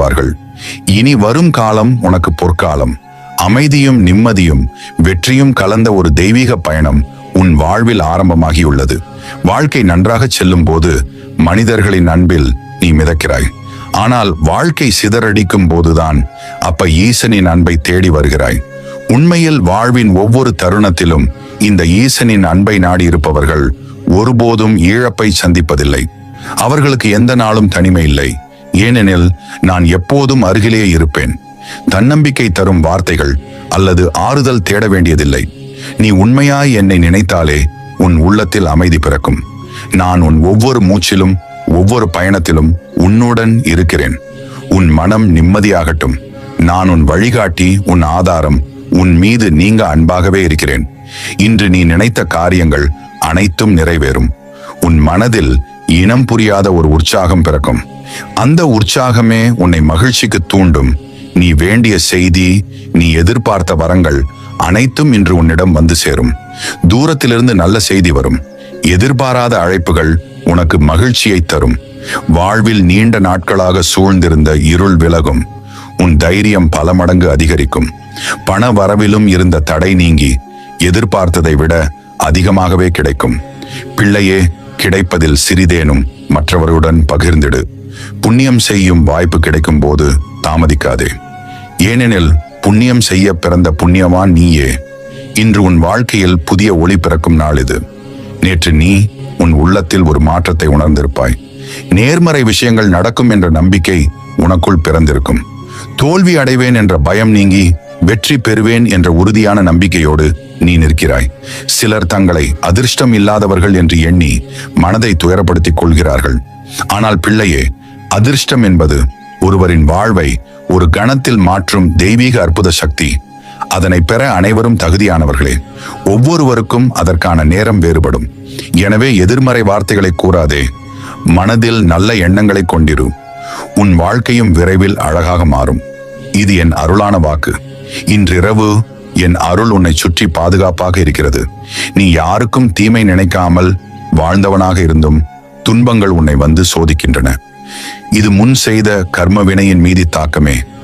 வார்கள் இனி வரும் காலம் உனக்கு பொற்காலம். அமைதியும் நிம்மதியும் வெற்றியும் கலந்த ஒரு தெய்வீக பயணம் உன் வாழ்வில் ஆரம்பமாகியுள்ளது. வாழ்க்கை நன்றாக செல்லும் போது மனிதர்களின் அன்பில் நீ மிதக்கிறாய். ஆனால் வாழ்க்கை சிதறடிக்கும் போதுதான் அப்ப ஈசனின் அன்பை தேடி வருகிறாய். உண்மையில் வாழ்வின் ஒவ்வொரு தருணத்திலும் இந்த ஈசனின் அன்பை நாடி இருப்பவர்கள் ஒருபோதும் இழப்பை சந்திப்பதில்லை. அவர்களுக்கு எந்த நாளும் தனிமை இல்லை. ஏனெனில் நான் எப்போதும் அருகிலே இருப்பேன். தன்னம்பிக்கை தரும் வார்த்தைகள் அல்லது ஆறுதல் தேட வேண்டியதில்லை. நீ உண்மையாய் என்னை நினைத்தாலே உன் உள்ளத்தில் அமைதி பிறக்கும். நான் உன் ஒவ்வொரு மூச்சிலும் ஒவ்வொரு பயணத்திலும் உன்னுடன் இருக்கிறேன். உன் மனம் நிம்மதியாகட்டும். நான் உன் வழிகாட்டி உன் ஆதாரம் உன் மீது நீங்க அன்பாகவே இருக்கிறேன். இன்று நீ நினைத்த காரியங்கள் அனைத்தும் நிறைவேறும். உன் மனதில் இனம் புரியாத ஒரு உற்சாகம் பிறக்கும். அந்த உற்சாகமே உன்னை மகிழ்ச்சிக்கு தூண்டும். நீ வேண்டிய செய்தி நீ எதிர்பார்த்த வரங்கள் அனைத்தும் இன்று உன்னிடம் வந்து சேரும். தூரத்திலிருந்து நல்ல செய்தி வரும். எதிர்பாராத அழைப்புகள் உனக்கு மகிழ்ச்சியை தரும். வாழ்வில் நீண்ட நாட்களாக சூழ்ந்திருந்த இருள் விலகும். உன் தைரியம் பல மடங்கு அதிகரிக்கும். பண வரவிலும் இருந்த தடை நீங்கி எதிர்பார்த்ததை விட அதிகமாகவே கிடைக்கும். பிள்ளையே கிடைப்பதில் சிறிதேனும் மற்றவருடன் பகிர்ந்திடு. புண்ணியம் செய்யும் வாய்ப்பு கிடைக்கும் போது தாமதிக்காதே. ஏனெனில் புண்ணியம் செய்ய பிறந்த புண்ணியவான் நீயே. இன்று உன் வாழ்க்கையில் புதிய ஒளி பிறக்கும் நாள் இது. நேற்று நீ உன் உள்ளத்தில் ஒரு மாற்றத்தை உணர்ந்திருப்பாய். நேர்மறை விஷயங்கள் நடக்கும் என்ற நம்பிக்கை உனக்குள் பிறந்திருக்கும். தோல்வி அடைவேன் என்ற பயம் நீங்கி வெற்றி பெறுவேன் என்ற உறுதியான நம்பிக்கையோடு நீ நிற்கிறாய். சிலர் தங்களை அதிர்ஷ்டம் இல்லாதவர்கள் என்று எண்ணி மனதை துயரப்படுத்திக் கொள்கிறார்கள். ஆனால் பிள்ளையே அதிர்ஷ்டம் என்பது ஒருவரின் வாழ்வை ஒரு கணத்தில் மாற்றும் தெய்வீக அற்புத சக்தி. அதனை பெற அனைவரும் தகுதியானவர்களே ஒவ்வொருவருக்கும் அதற்கான நேரம் வேறுபடும். எனவே எதிர்மறை வார்த்தைகளை கூறாதே மனதில் நல்ல எண்ணங்களை கொண்டிரு. உன் வாழ்க்கையும் விரைவில் அழகாக மாறும். இது என் அருளான வாக்கு. இன்றிரவு என் அருள் உன்னை சுற்றி பாதுகாப்பாக இருக்கிறது. நீ யாருக்கும் தீமை நினைக்காமல் வாழ்ந்தவனாக இருந்தும் துன்பங்கள் உன்னை வந்து சோதிக்கின்றன. இது முன் செய்த கர்ம வினையின் மீதி தாக்கமே.